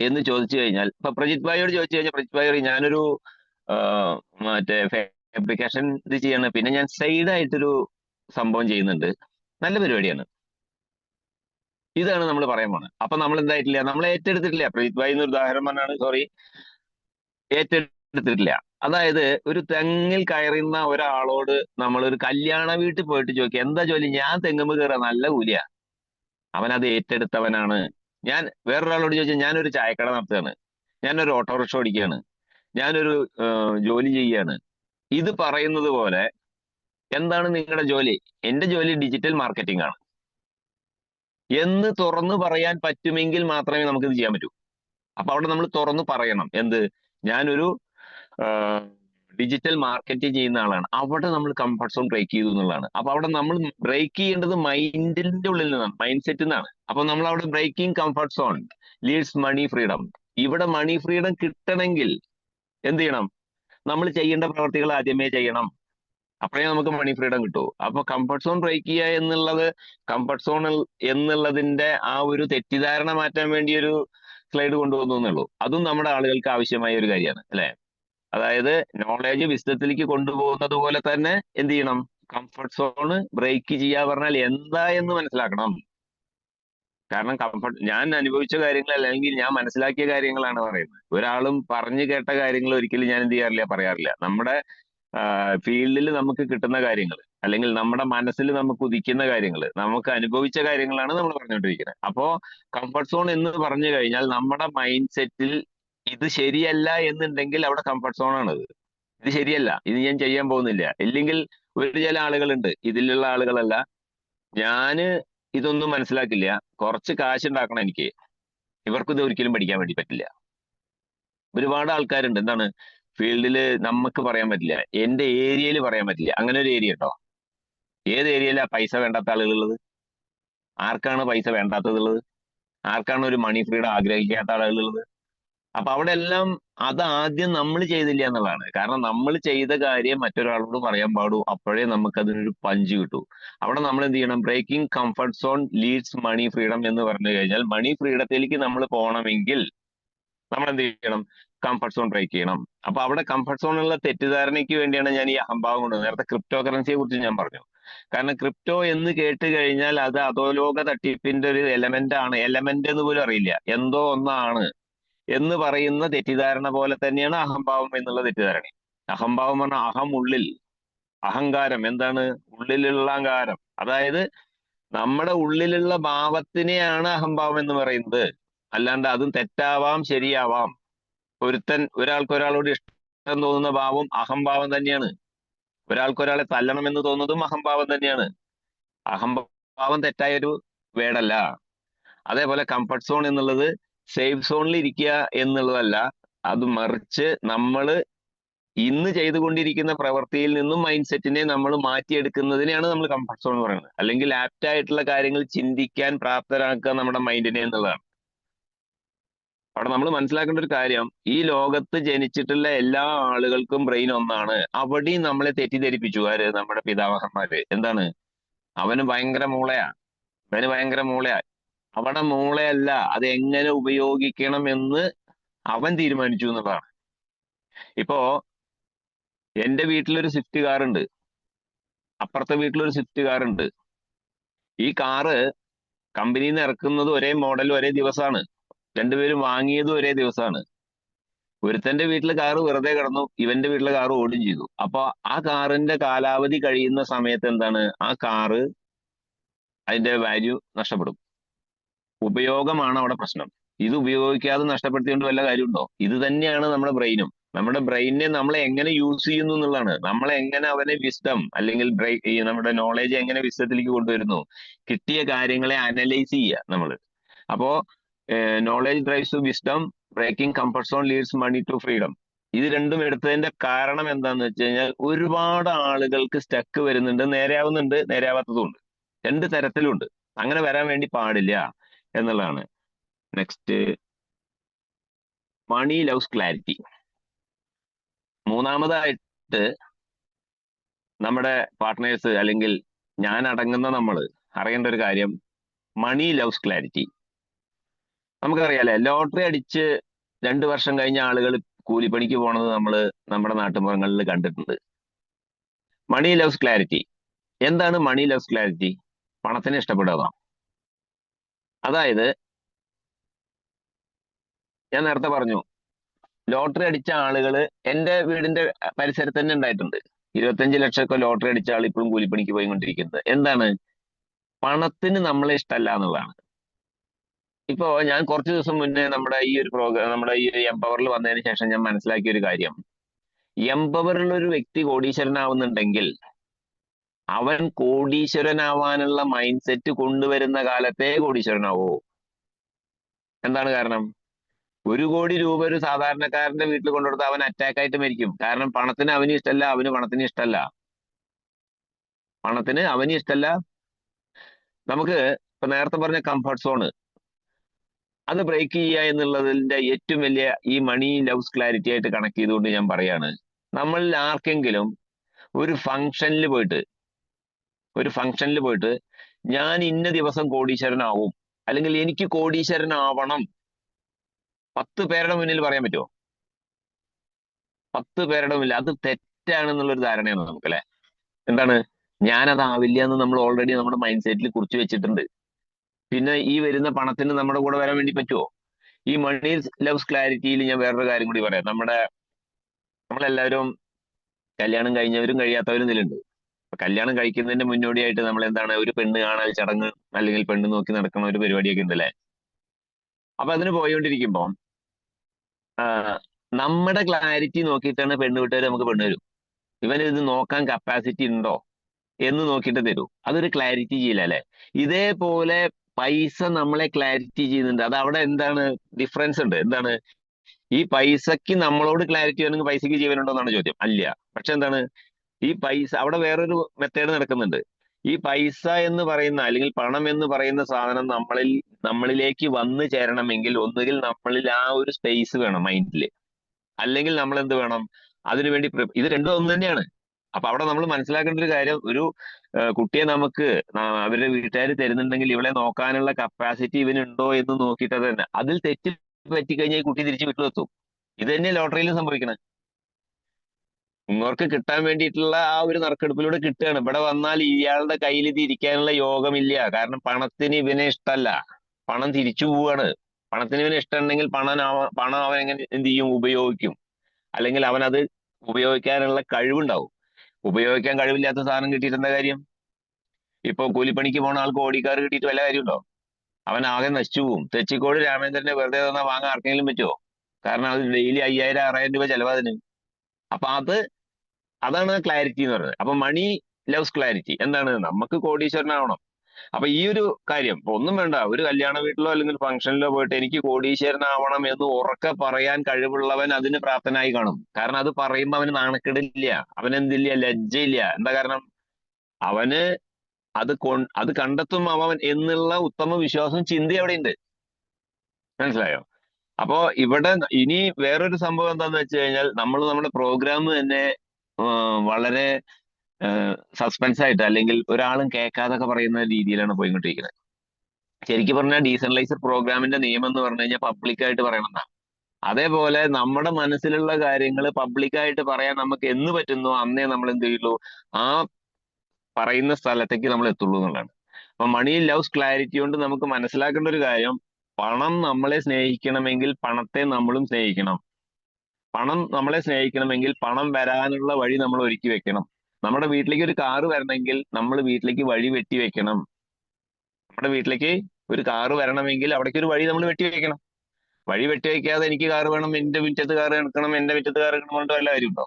എന്ന് ചോദിച്ചു കഴിഞ്ഞാൽ ഇപ്പൊ പ്രജിത് ഭായിയോട് ചോദിച്ചു കഴിഞ്ഞാൽ പ്രജിത് ഭായി ഞാനൊരു മറ്റേ ഫാബ്രിക്കേഷൻ ഇത് ചെയ്യാണ്. പിന്നെ ഞാൻ സൈഡ് ആയിട്ടൊരു സംഭവം ചെയ്യുന്നുണ്ട്. നല്ല പരിപാടിയാണ്. ഇതാണ് നമ്മൾ പറയാൻ പോണത്. അപ്പൊ നമ്മൾ എന്തായിട്ടില്ല? നമ്മൾ ഏറ്റെടുത്തിട്ടില്ല. പ്രജിത് ഭായി എന്നൊരു ഉദാഹരണം പറഞ്ഞാണ് സോറി ഏറ്റെടുത്തിട്ടില്ല അതായത് ഒരു തെങ്ങിൽ കയറുന്ന ഒരാളോട് നമ്മൾ ഒരു കല്യാണ വീട്ടിൽ പോയിട്ട് ചോദിക്കുക എന്താ ജോലി? ഞാൻ തെങ്ങുമ്പ് കയറാൻ നല്ല കൂലിയാ. അവൻ അത് ഏറ്റെടുത്തവനാണ്. ഞാൻ വേറൊരാളോട് ചോദിച്ചാൽ ഞാനൊരു ചായക്കട നടത്തുകയാണ്. ഞാനൊരു ഓട്ടോറിക്ഷ ഓടിക്കുകയാണ്. ഞാനൊരു ജോലി ചെയ്യുകയാണ്. ഇത് പറയുന്നത് പോലെ എന്താണ് നിങ്ങളുടെ ജോലി? എന്റെ ജോലി ഡിജിറ്റൽ മാർക്കറ്റിംഗ് ആണ്. എന്ന് തുറന്നു പറയാൻ പറ്റുമെങ്കിൽ മാത്രമേ നമുക്ക് ഇത് ചെയ്യാൻ പറ്റൂ. അപ്പൊ അവിടെ നമ്മൾ തുറന്നു പറയണം. എന്ത്? ഞാനൊരു ഡിജിറ്റൽ മാർക്കറ്റ് ചെയ്യുന്ന ആളാണ്. അവിടെ നമ്മൾ കംഫർട്ട് സോൺ ബ്രേക്ക് ചെയ്തു എന്നുള്ളതാണ്. അപ്പൊ അവിടെ നമ്മൾ ബ്രേക്ക് ചെയ്യേണ്ടത് മൈൻഡിന്റെ ഉള്ളിൽ നിന്നാണ് മൈൻഡ് സെറ്റിൽ നിന്നാണ്. അപ്പൊ നമ്മൾ അവിടെ breaking comfort zone leads money freedom ഇവിടെ മണി ഫ്രീഡം കിട്ടണമെങ്കിൽ എന്ത് ചെയ്യണം? നമ്മൾ ചെയ്യേണ്ട പ്രവർത്തികൾ ആദ്യമേ ചെയ്യണം. അപ്പോഴേ നമുക്ക് മണി ഫ്രീഡം കിട്ടൂ. അപ്പൊ കംഫർട്ട് സോൺ ബ്രേക്ക് ചെയ്യുക എന്നുള്ളത് കംഫർട്ട് സോൺ എന്നുള്ളതിന്റെ ആ ഒരു തെറ്റിദ്ധാരണ മാറ്റാൻ വേണ്ടി ഒരു സ്ലൈഡ് കൊണ്ടുവന്നു എന്നുള്ളൂ അതും നമ്മുടെ ആളുകൾക്ക് ആവശ്യമായ ഒരു കാര്യമാണ് അല്ലെ? അതായത് നോളേജ് വിശദത്തിലേക്ക് കൊണ്ടുപോകുന്നത് പോലെ തന്നെ എന്ത് ചെയ്യണം? കംഫർട്ട് സോണ് ബ്രേക്ക് ചെയ്യാ പറഞ്ഞാൽ എന്താ എന്ന് മനസ്സിലാക്കണം. കാരണം കംഫർട്ട് ഞാൻ അനുഭവിച്ച കാര്യങ്ങൾ അല്ലെങ്കിൽ ഞാൻ മനസ്സിലാക്കിയ കാര്യങ്ങളാണ് പറയുന്നത്. ഒരാളും പറഞ്ഞു കേട്ട കാര്യങ്ങൾ ഒരിക്കലും ഞാൻ എന്ത് ചെയ്യാറില്ല പറയാറില്ല. നമ്മുടെ ഫീൽഡിൽ നമുക്ക് കിട്ടുന്ന കാര്യങ്ങൾ അല്ലെങ്കിൽ നമ്മുടെ മനസ്സിൽ നമുക്ക് ഉദിക്കുന്ന കാര്യങ്ങൾ നമുക്ക് അനുഭവിച്ച കാര്യങ്ങളാണ് നമ്മൾ പറഞ്ഞുകൊണ്ടിരിക്കുന്നത്. അപ്പോ കംഫർട്ട് സോൺ എന്ന് പറഞ്ഞു കഴിഞ്ഞാൽ നമ്മുടെ മൈൻഡ് സെറ്റിൽ ഇത് ശരിയല്ല എന്നുണ്ടെങ്കിൽ അവിടെ കംഫർട്ട് സോണാണ് അത് ഇത് ശരിയല്ല. ഇത് ഞാൻ ചെയ്യാൻ പോകുന്നില്ല. ഇല്ലെങ്കിൽ ഒരു ചില ആളുകളുണ്ട്. ഇതിലുള്ള ആളുകളല്ല. ഞാൻ ഇതൊന്നും മനസ്സിലാക്കില്ല. കുറച്ച് കാശ് ഉണ്ടാക്കണം എനിക്ക്. ഇവർക്കിത് ഒരിക്കലും പഠിക്കാൻ വേണ്ടി പറ്റില്ല. ഒരുപാട് ആൾക്കാരുണ്ട്. എന്താണ്? ഫീൽഡിൽ നമുക്ക് പറയാൻ പറ്റില്ല. എന്റെ ഏരിയയിൽ പറയാൻ പറ്റില്ല. അങ്ങനെ ഒരു ഏരിയ കേട്ടോ ഏത് ഏരിയയിലാ പൈസ വേണ്ടാത്ത ആളുകളുള്ളത്? ആർക്കാണ് പൈസ വേണ്ടാത്തതുള്ളത്? ആർക്കാണ് ഒരു മണി ഫ്രീഡം ആഗ്രഹിക്കാത്ത ആളുകളുള്ളത്? അപ്പൊ അവിടെ എല്ലാം അത് ആദ്യം നമ്മൾ ചെയ്തില്ല എന്നുള്ളതാണ്. കാരണം നമ്മൾ ചെയ്ത കാര്യം മറ്റൊരാളോട് പറയാൻ പാടൂ അപ്പോഴേ നമുക്ക് അതിനൊരു പഞ്ച് കിട്ടൂ. അവിടെ നമ്മൾ എന്ത് ചെയ്യണം? Breaking comfort zone leads money freedom എന്ന് പറഞ്ഞു കഴിഞ്ഞാൽ മണി ഫ്രീഡത്തിലേക്ക് നമ്മൾ പോകണമെങ്കിൽ നമ്മൾ എന്ത് ചെയ്യണം? കംഫർട്ട് സോൺ ബ്രേക്ക് ചെയ്യണം. അപ്പൊ അവിടെ കംഫർട്ട് സോണുള്ള തെറ്റിദ്ധാരണയ്ക്ക് വേണ്ടിയാണ് ഞാൻ ഈ അഹംഭാവം കൊണ്ട് നേരത്തെ ക്രിപ്റ്റോ കറൻസിയെ കുറിച്ച് ഞാൻ പറഞ്ഞു. കാരണം ക്രിപ്റ്റോ എന്ന് കേട്ട് കഴിഞ്ഞാൽ അത് അധോലോക തട്ടിപ്പിന്റെ ഒരു എലമെന്റ് ആണ്. എലമെന്റ് എന്ന് പോലും അറിയില്ല. എന്തോ ഒന്നാണ്. എന്ന് പറയുന്ന തെറ്റിദ്ധാരണ പോലെ തന്നെയാണ് അഹംഭാവം എന്നുള്ള തെറ്റിദ്ധാരണ അഹംഭാവം പറഞ്ഞ അഹം ഉള്ളിൽ. അഹങ്കാരം എന്താണ്? ഉള്ളിലുള്ള അഹങ്കാരം. അതായത് നമ്മുടെ ഉള്ളിലുള്ള ഭാവത്തിനെയാണ് അഹംഭാവം എന്ന് പറയുന്നത്. അല്ലാണ്ട് അതും തെറ്റാവാം ശരിയാവാം. ഒരുത്തൻ ഒരാൾക്ക് ഒരാളോട് ഇഷ്ടം തോന്നുന്ന ഭാവം അഹംഭാവം തന്നെയാണ്. ഒരാൾക്ക് ഒരാളെ തല്ലണമെന്ന് തോന്നുന്നതും അഹംഭാവം തന്നെയാണ്. അഹംഭാവം തെറ്റായ ഒരു വേടല്ല അതേപോലെ കംഫർട്ട് സോൺ എന്നുള്ളത് സേഫ് സോണിൽ ഇരിക്കുക എന്നുള്ളതല്ല. അത് മറിച്ച് നമ്മൾ ഇന്ന് ചെയ്തുകൊണ്ടിരിക്കുന്ന പ്രവൃത്തിയിൽ നിന്നും മൈൻഡ് സെറ്റിനെ നമ്മൾ മാറ്റിയെടുക്കുന്നതിനെയാണ് നമ്മൾ കംഫർട്ട് സോൺ എന്ന് പറയുന്നത്. അല്ലെങ്കിൽ ആപ്റ്റ് ആയിട്ടുള്ള കാര്യങ്ങൾ ചിന്തിക്കാൻ പ്രാപ്തരാക്കുക നമ്മുടെ മൈൻഡിനെ എന്നുള്ളതാണ്. അവിടെ നമ്മൾ മനസ്സിലാക്കേണ്ട ഒരു കാര്യം ഈ ലോകത്ത് ജനിച്ചിട്ടുള്ള എല്ലാ ആളുകൾക്കും ബ്രെയിൻ ഒന്നാണ്. അവിടെയും നമ്മളെ തെറ്റിദ്ധരിപ്പിച്ചു. ആര്? നമ്മുടെ പിതാമഹന്മാര്. എന്താണ്? അവന് ഭയങ്കര മൂളയാ. അവന് ഭയങ്കര മൂളയാ. അവിടെ അല്ല അത് എങ്ങനെ ഉപയോഗിക്കണം എന്ന് അവൻ തീരുമാനിച്ചു എന്നുള്ളതാണ്. ഇപ്പോ എന്റെ വീട്ടിലൊരു സ്വിഫ്റ്റ് കാർ ഉണ്ട് അപ്പുറത്തെ വീട്ടിലൊരു സ്വിഫ്റ്റ് കാർ ഉണ്ട് ഈ കാറ് കമ്പനിയിൽ നിന്ന് ഇറക്കുന്നത് ഒരേ മോഡൽ ഒരേ ദിവസമാണ് രണ്ടുപേരും വാങ്ങിയത് ഒരേ ദിവസമാണ് ഒരുത്തന്റെ വീട്ടിൽ കാറ് വെറുതെ കിടന്നു ഇവന്റെ വീട്ടിലെ കാറ് ഓടും ചെയ്തു. അപ്പൊ ആ കാറിന്റെ കാലാവധി കഴിയുന്ന സമയത്ത് എന്താണ്? ആ കാറ് അതിന്റെ വാല്യൂ നഷ്ടപ്പെടും. ഉപയോഗമാണ് അവിടെ പ്രശ്നം. ഇത് ഉപയോഗിക്കാതെ നഷ്ടപ്പെടുത്തിയോണ്ട് വല്ല കാര്യമുണ്ടോ? ഇത് തന്നെയാണ് നമ്മുടെ ബ്രെയിനും. നമ്മുടെ ബ്രെയിനെ നമ്മൾ എങ്ങനെ യൂസ് ചെയ്യുന്നു എന്നുള്ളതാണ്. നമ്മൾ എങ്ങനെ അവനെ വിസ്ഡം അല്ലെങ്കിൽ നമ്മുടെ നോളേജ് എങ്ങനെ വിസ്ഡത്തിലേക്ക് കൊണ്ടുവരുന്നു? കിട്ടിയ കാര്യങ്ങളെ അനലൈസ് ചെയ്യുക നമ്മൾ അപ്പോ knowledge drives to wisdom breaking comfort zone leads money to freedom ഇത് രണ്ടും എടുത്തതിന്റെ കാരണം എന്താന്ന് വെച്ച് കഴിഞ്ഞാൽ ഒരുപാട് ആളുകൾക്ക് സ്റ്റക്ക് വരുന്നുണ്ട് നേരെയാവുന്നുണ്ട് നേരെയാവാത്തതും ഉണ്ട്. രണ്ട് തരത്തിലുണ്ട്. അങ്ങനെ വരാൻ വേണ്ടി പാടില്ല. എന്നുള്ളതാണ്. നെക്സ്റ്റ് മണി ലവ്സ് ക്ലാരിറ്റി മൂന്നാമതായിട്ട് നമ്മുടെ പാർട്ട്നേഴ്സ് അല്ലെങ്കിൽ ഞാൻ അടങ്ങുന്ന നമ്മൾ അറിയേണ്ട ഒരു കാര്യം മണി ലവ്സ് ക്ലാരിറ്റി നമുക്കറിയാലേ ലോട്ടറി അടിച്ച് രണ്ട് വർഷം കഴിഞ്ഞ ആളുകൾ കൂലിപ്പണിക്ക് പോണത് നമ്മൾ നമ്മുടെ നാട്ടുമ്പുറങ്ങളിൽ കണ്ടിട്ടുണ്ട്. മണി ലവ്സ് ക്ലാരിറ്റി എന്താണ് മണി ലവ്സ് ക്ലാരിറ്റി പണത്തിനെ ഇഷ്ടപ്പെടുക അതായത് ഞാൻ നേരത്തെ പറഞ്ഞു ലോട്ടറി അടിച്ച ആളുകൾ എന്റെ വീടിന്റെ പരിസരത്ത് തന്നെ ഉണ്ടായിട്ടുണ്ട്. ഇരുപത്തഞ്ച് ലക്ഷമൊക്കെ ലോട്ടറി അടിച്ച ആൾ ഇപ്പോഴും കൂലിപ്പണിക്ക് പോയിക്കൊണ്ടിരിക്കുന്നത്. എന്താണ്? പണത്തിന് നമ്മളെ ഇഷ്ടമല്ല എന്നുള്ളതാണ്. ഇപ്പോ ഞാൻ കുറച്ച് ദിവസം മുന്നേ നമ്മുടെ ഈ ഒരു പ്രോഗ്രാം നമ്മുടെ ഈ ഒരു എംപവറിൽ വന്നതിന് ശേഷം ഞാൻ മനസ്സിലാക്കിയ ഒരു കാര്യം. എംപവറിൽ ഒരു വ്യക്തി കോടീശ്വരനാവുന്നുണ്ടെങ്കിൽ അവൻ കോടീശ്വരനാവാനുള്ള മൈൻഡ് സെറ്റ് കൊണ്ടുവരുന്ന കാലത്തെ കോടീശ്വരനാവോ. എന്താണ് കാരണം? ഒരു കോടി രൂപ ഒരു സാധാരണക്കാരന്റെ വീട്ടിൽ കൊണ്ടുകൊടുത്ത അവൻ അറ്റാക്ക് ആയിട്ട് മരിക്കും. കാരണം പണത്തിന് അവന് ഇഷ്ടമല്ല അവന് പണത്തിന് ഇഷ്ടമല്ല പണത്തിന് അവന് ഇഷ്ടമല്ല നമുക്ക് ഇപ്പൊ നേരത്തെ പറഞ്ഞ കംഫർട്ട് സോണ് അത് ബ്രേക്ക് ചെയ്യുക എന്നുള്ളതിന്റെ ഏറ്റവും വലിയ ഈ മണി ലവ്സ് ക്ലാരിറ്റി ആയിട്ട് കണക്ട് ചെയ്തുകൊണ്ട് ഞാൻ പറയാണ്. നമ്മളിൽ ആർക്കെങ്കിലും ഒരു ഫംഗ്ഷനിൽ പോയിട്ട് ഒരു ഫംഗ്ഷനിൽ പോയിട്ട് ഞാൻ ഇന്ന ദിവസം കോടീശ്വരനാവും അല്ലെങ്കിൽ എനിക്ക് കോടീശ്വരനാവണം. പത്ത് പേരുടെ മുന്നിൽ പറയാൻ പറ്റുമോ പത്ത് പേരുടെ മുന്നിൽ. അത് തെറ്റാണെന്നുള്ളൊരു ധാരണയാണ് നമുക്ക് അല്ലെ എന്താണ്? ഞാനതാവില്ല എന്ന് നമ്മൾ ഓൾറെഡി നമ്മുടെ മൈൻഡ് സെറ്റിൽ കുറിച്ച് വെച്ചിട്ടുണ്ട്. പിന്നെ ഈ വരുന്ന പണത്തിന് നമ്മുടെ കൂടെ വരാൻ വേണ്ടി പറ്റുമോ ഈ മണി ലവ്സ് ക്ലാരിറ്റിയിൽ ഞാൻ വേറൊരു കാര്യം കൂടി പറയാം. നമ്മുടെ നമ്മളെല്ലാവരും കല്യാണം കഴിഞ്ഞവരും കഴിയാത്തവരും ഇതിലുണ്ട്. കല്യാണം കഴിക്കുന്നതിന്റെ മുന്നോടിയായിട്ട് നമ്മൾ എന്താണ് ഒരു പെണ്ണ് കാണൽ ചടങ്ങ് അല്ലെങ്കിൽ പെണ്ണ് നോക്കി നടക്കുന്ന ഒരു പരിപാടിയൊക്കെ ഉണ്ടല്ലേ? അപ്പൊ അതിന് പോയോണ്ടിരിക്കുമ്പോ നമ്മുടെ ക്ലാരിറ്റി നോക്കിയിട്ടാണ് പെണ്ണ് വീട്ടുകാർ നമുക്ക് പെണ്ണ് തരും. ഇവന് ഇത് നോക്കാൻ കപ്പാസിറ്റി ഉണ്ടോ എന്ന് നോക്കിയിട്ട് തരൂ. അതൊരു ക്ലാരിറ്റി ചെയ്യില്ല അല്ലെ? ഇതേപോലെ പൈസ നമ്മളെ ക്ലാരിറ്റി ചെയ്യുന്നുണ്ട്. അത് അവിടെ എന്താണ് ഡിഫറൻസ് ഉണ്ട്? എന്താണ്? ഈ പൈസക്ക് നമ്മളോട് ക്ലാരിറ്റി വേണമെങ്കിൽ പൈസക്ക് ജീവനുണ്ടോ എന്നാണ് ചോദ്യം. അല്ല. പക്ഷെ എന്താണ്? ഈ പൈസ അവിടെ വേറൊരു മെത്തേഡ് നടക്കുന്നുണ്ട്. ഈ പൈസ എന്ന് പറയുന്ന അല്ലെങ്കിൽ പണം എന്ന് പറയുന്ന സാധനം നമ്മളിൽ നമ്മളിലേക്ക് വന്നു ചേരണമെങ്കിൽ ഒന്നുകിൽ നമ്മളിൽ ആ ഒരു സ്പേസ് വേണം മൈൻഡിൽ അല്ലെങ്കിൽ നമ്മൾ എന്ത് വേണം? അതിനുവേണ്ടി ഇത് രണ്ടും ഒന്ന് തന്നെയാണ്. അപ്പൊ അവിടെ നമ്മൾ മനസ്സിലാക്കേണ്ട ഒരു കാര്യം ഒരു കുട്ടിയെ നമുക്ക് അവരുടെ വീട്ടുകാർ തരുന്നുണ്ടെങ്കിൽ ഇവളെ നോക്കാനുള്ള കപ്പാസിറ്റി ഇവനുണ്ടോ എന്ന് നോക്കിയിട്ട് തന്നെ. അതിൽ തെറ്റ് പറ്റിക്കഴിഞ്ഞാൽ ഈ കുട്ടി തിരിച്ച് വീട്ടിലെത്തും ഇത് തന്നെ ലോട്ടറിയിലും സംഭവിക്കണത് ഇങ്ങോർക്ക് കിട്ടാൻ വേണ്ടിയിട്ടുള്ള ആ ഒരു നറുക്കെടുപ്പിലൂടെ കിട്ടുകയാണ്. ഇവിടെ വന്നാൽ ഇയാളുടെ കയ്യിൽ ഇത് ഇരിക്കാനുള്ള യോഗമില്ല. കാരണം പണത്തിന് ഇവനെ ഇഷ്ടമല്ല പണം തിരിച്ചു പോവാണ്. പണത്തിന് ഇവന് ഇഷ്ടമുണ്ടെങ്കിൽ പണം പണം അവൻ എങ്ങനെ എന്ത് ചെയ്യും? ഉപയോഗിക്കും. അല്ലെങ്കിൽ അവൻ അത് ഉപയോഗിക്കാനുള്ള കഴിവുണ്ടാവും. ഉപയോഗിക്കാൻ കഴിവില്ലാത്ത സാധനം കിട്ടിയിട്ട് എന്താ കാര്യം? ഇപ്പൊ കൂലിപ്പണിക്ക് പോണ ആൾക്ക് ഓടിക്കാർ കിട്ടിയിട്ട് വല്ല കാര്യമുണ്ടോ? അവൻ ആകെ നശിച്ചു പോവും. തെച്ചിക്കോട് രാമേന്ദ്രനെ വെറുതെ തന്നാ വാങ്ങാൻ ആർക്കെങ്കിലും പറ്റുമോ കാരണം അത് ഡെയിലി അയ്യായിരം ആറായിരം രൂപ ചെലവാതിന് അപ്പൊ അത് അതാണ് ക്ലാരിറ്റി എന്ന് പറയുന്നത്. അപ്പൊ മണി ലവ്സ് ക്ലാരിറ്റി എന്താണ്? നമുക്ക് കോടീശ്വരനാവണം. അപ്പൊ ഈ ഒരു കാര്യം ഒന്നും വേണ്ട. ഒരു കല്യാണ വീട്ടിലോ അല്ലെങ്കിൽ ഫംഗ്ഷനിലോ പോയിട്ട് എനിക്ക് കോടീശ്വരനാവണം എന്ന് ഉറക്കെ പറയാൻ കഴിവുള്ളവൻ അതിന് പ്രാപ്തനായി കാണും. കാരണം അത് പറയുമ്പോ അവന് നാണക്കേടില്ല. അവനെന്തില്ല ലജ്ജയില്ല. എന്താ കാരണം? അവന് അത് അത് കണ്ടെത്തും അവൻ എന്നുള്ള ഉത്തമ വിശ്വാസം ചിന്ത അവിടെ ഉണ്ട് മനസ്സിലായോ? അപ്പോ ഇവിടെ ഇനി വേറൊരു സംഭവം എന്താന്ന് വെച്ച് കഴിഞ്ഞാൽ നമ്മൾ നമ്മുടെ പ്രോഗ്രാം തന്നെ വളരെ സസ്പെൻസ് ആയിട്ട് അല്ലെങ്കിൽ ഒരാളും കേൾക്കാതൊക്കെ പറയുന്ന രീതിയിലാണ് പോയിക്കൊണ്ടിരിക്കുന്നത്. ശരിക്കും പറഞ്ഞാൽ ഡീസെൻട്രലൈസർ പ്രോഗ്രാമിന്റെ നിയമം എന്ന് പറഞ്ഞു കഴിഞ്ഞാൽ പബ്ലിക്കായിട്ട് പറയണം എന്നാ അതേപോലെ നമ്മുടെ മനസ്സിലുള്ള കാര്യങ്ങൾ പബ്ലിക്കായിട്ട് പറയാൻ നമുക്ക് എന്ന് പറ്റുന്നു അന്നേ നമ്മൾ എന്ത് ചെയ്യുള്ളൂ? ആ പറയുന്ന സ്ഥലത്തേക്ക് നമ്മൾ എത്തുള്ളൂ എന്നുള്ളതാണ്. അപ്പൊ മണി ലവ്സ് ക്ലാരിറ്റി കൊണ്ട് നമുക്ക് മനസ്സിലാക്കേണ്ട ഒരു കാര്യം പണം നമ്മളെ സ്നേഹിക്കണമെങ്കിൽ പണത്തെ നമ്മളും സ്നേഹിക്കണം. പണം നമ്മളെ സ്നേഹിക്കണമെങ്കിൽ പണം വരാനുള്ള വഴി നമ്മൾ ഒരുക്കി വെക്കണം. നമ്മുടെ വീട്ടിലേക്ക് ഒരു കാറ് വരണമെങ്കിൽ നമ്മൾ വീട്ടിലേക്ക് വഴി വെട്ടി വെക്കണം. നമ്മുടെ വീട്ടിലേക്ക് ഒരു കാറ് വരണമെങ്കിൽ അവിടേക്ക് ഒരു വഴി നമ്മൾ വെട്ടി വെക്കണം. വഴി വെട്ടി വെക്കാതെ എനിക്ക് കാറ് വേണം എന്റെ മുറ്റത്ത് കാറ് എടുക്കണം എന്റെ മുറ്റത്ത് കാറ് എടുക്കണം കൊണ്ട് വല്ല കാര്യമുണ്ടോ?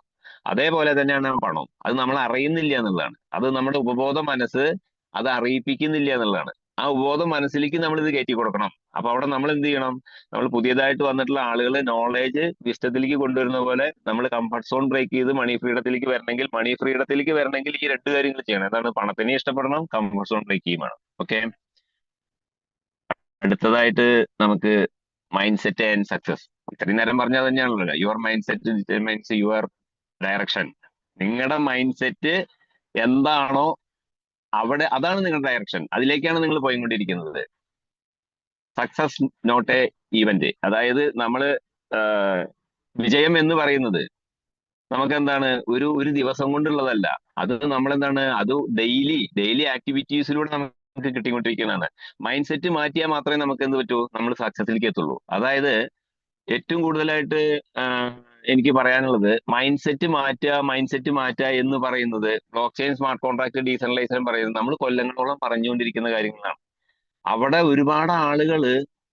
അതേപോലെ തന്നെയാണ് പണം അത് നമ്മൾ അറിയുന്നില്ല എന്നുള്ളതാണ്. അത് നമ്മുടെ ഉപബോധ മനസ്സ് അത് അറിയിപ്പിക്കുന്നില്ല എന്നുള്ളതാണ്. ആ ഉപബോധം മനസ്സിലേക്ക് നമ്മൾ ഇത് കയറ്റി കൊടുക്കണം. അപ്പൊ അവിടെ നമ്മൾ എന്ത് ചെയ്യണം? നമ്മൾ പുതിയതായിട്ട് വന്നിട്ടുള്ള ആളുകളെ നോളേജ് വിഷ്ടത്തിലേക്ക് കൊണ്ടുവരുന്ന പോലെ നമ്മൾ കംഫർട്ട് സോൺ ബ്രേക്ക് ചെയ്ത് മണി ഫ്രീഡത്തിലേക്ക് വരണമെങ്കിൽ മണി ഫ്രീഡത്തിലേക്ക് വരണമെങ്കിൽ ഈ രണ്ട് കാര്യങ്ങൾ ചെയ്യണം. എന്താണ്? പണത്തിനെ ഇഷ്ടപ്പെടണം കംഫർട്ട് സോൺ ബ്രേക്ക് ചെയ്യും വേണം. ഓക്കെ അടുത്തതായിട്ട് നമുക്ക് മൈൻഡ് സെറ്റ് ആൻഡ് സക്സസ് ഇത്രയും നേരം പറഞ്ഞത് തന്നെയാണല്ലോ your mind set determines your direction നിങ്ങളുടെ മൈൻഡ് സെറ്റ് എന്താണോ അവിടെ അതാണ് നിങ്ങളുടെ ഡയറക്ഷൻ അതിലേക്കാണ് നിങ്ങൾ പോയിക്കൊണ്ടിരിക്കുന്നത്. സക്സസ് നോട്ട് എ ഈവന്റ് അതായത് നമ്മൾ വിജയം എന്ന് പറയുന്നത് നമുക്ക് എന്താണ് ഒരു ഒരു ദിവസം കൊണ്ടുള്ളതല്ല. അത് നമ്മളെന്താണ്? അത് ഡെയിലി ഡെയിലി ആക്ടിവിറ്റീസിലൂടെ നമുക്ക് കിട്ടിക്കൊണ്ടിരിക്കുന്നതാണ്. മൈൻഡ് സെറ്റ് മാറ്റിയാൽ മാത്രമേ നമുക്ക് എന്ത് പറ്റൂ? നമ്മൾ സക്സസിലേക്ക് എത്തുള്ളൂ. അതായത് ഏറ്റവും കൂടുതലായിട്ട് എനിക്ക് പറയാനുള്ളത് മൈൻഡ് സെറ്റ് മാറ്റുക മൈൻഡ് സെറ്റ് മാറ്റുക എന്ന് പറയുന്നത് block chain smart contract decentralization പറയുന്നത് നമ്മൾ കൊല്ലങ്ങളോളം പറഞ്ഞുകൊണ്ടിരിക്കുന്ന കാര്യങ്ങളാണ്. അവിടെ ഒരുപാട് ആളുകൾ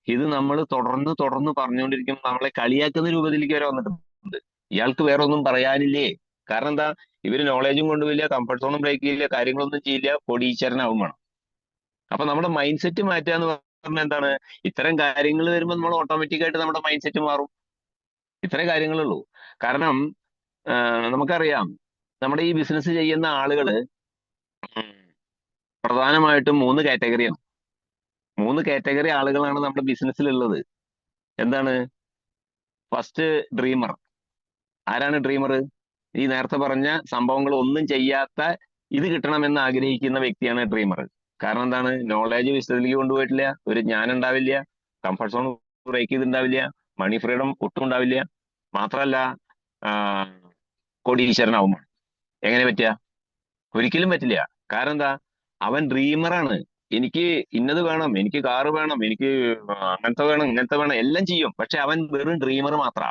ഇത് നമ്മൾ തുടർന്ന് തുടർന്ന് പറഞ്ഞുകൊണ്ടിരിക്കുമ്പോൾ നമ്മളെ കളിയാക്കുന്ന രൂപത്തിലേക്ക് വരെ വന്നിട്ടുണ്ട്. ഇയാൾക്ക് വേറെ ഒന്നും പറയാനില്ലേ? കാരണം എന്താ? ഇവർ നോളേജും കൊണ്ടുപോയില്ല കംഫർട്ട് സോണും ബ്രേക്ക് ചെയ്യില്ല കാര്യങ്ങളൊന്നും ചെയ്യില്ല കൊടീശ്വരനാവും വേണം. അപ്പൊ നമ്മുടെ മൈൻഡ് സെറ്റ് മാറ്റുക എന്ന് പറഞ്ഞാൽ എന്താണ്? ഇത്തരം കാര്യങ്ങൾ വരുമ്പോൾ നമ്മൾ ഓട്ടോമാറ്റിക് ആയിട്ട് നമ്മുടെ മൈൻഡ് സെറ്റ് മാറും. ഇത്രേ കാര്യങ്ങളുള്ളൂ. കാരണം നമുക്കറിയാം നമ്മുടെ ഈ ബിസിനസ് ചെയ്യുന്ന ആളുകൾ ഉം പ്രധാനമായിട്ടും മൂന്ന് കാറ്റഗറിയാണ്. മൂന്ന് കാറ്റഗറി ആളുകളാണ് നമ്മുടെ ബിസിനസ്സിലുള്ളത്. എന്താണ്? First dreamer. ആരാണ് ഡ്രീമർ? ഈ നേരത്തെ പറഞ്ഞ സംഭവങ്ങൾ ഒന്നും ചെയ്യാത്ത ഇത് കിട്ടണമെന്ന് ആഗ്രഹിക്കുന്ന വ്യക്തിയാണ് ഡ്രീമർ. കാരണം എന്താണ്? നോളേജ് വിശദത്തിലേക്ക് കൊണ്ടുപോയിട്ടില്ല ഒരു ജ്ഞാനം ഉണ്ടാവില്ല കംഫർട്ട് സോൺ ബ്രേക്ക് ചെയ്തിട്ടുണ്ടാവില്ല മണി ഫ്രീഡം ഒട്ടും ഉണ്ടാവില്ല. മാത്രമല്ല കോടീശ്വരനാവും എങ്ങനെ പറ്റുക ഒരിക്കലും പറ്റില്ല. കാരണം എന്താ അവൻ ഡ്രീമറാണ് എനിക്ക് ഇന്നത് വേണം എനിക്ക് കാറ് വേണം എനിക്ക് അങ്ങനത്തെ വേണം ഇങ്ങനത്തെ വേണം എല്ലാം ചെയ്യും. പക്ഷെ അവൻ വെറും ഡ്രീമർ മാത്രാ.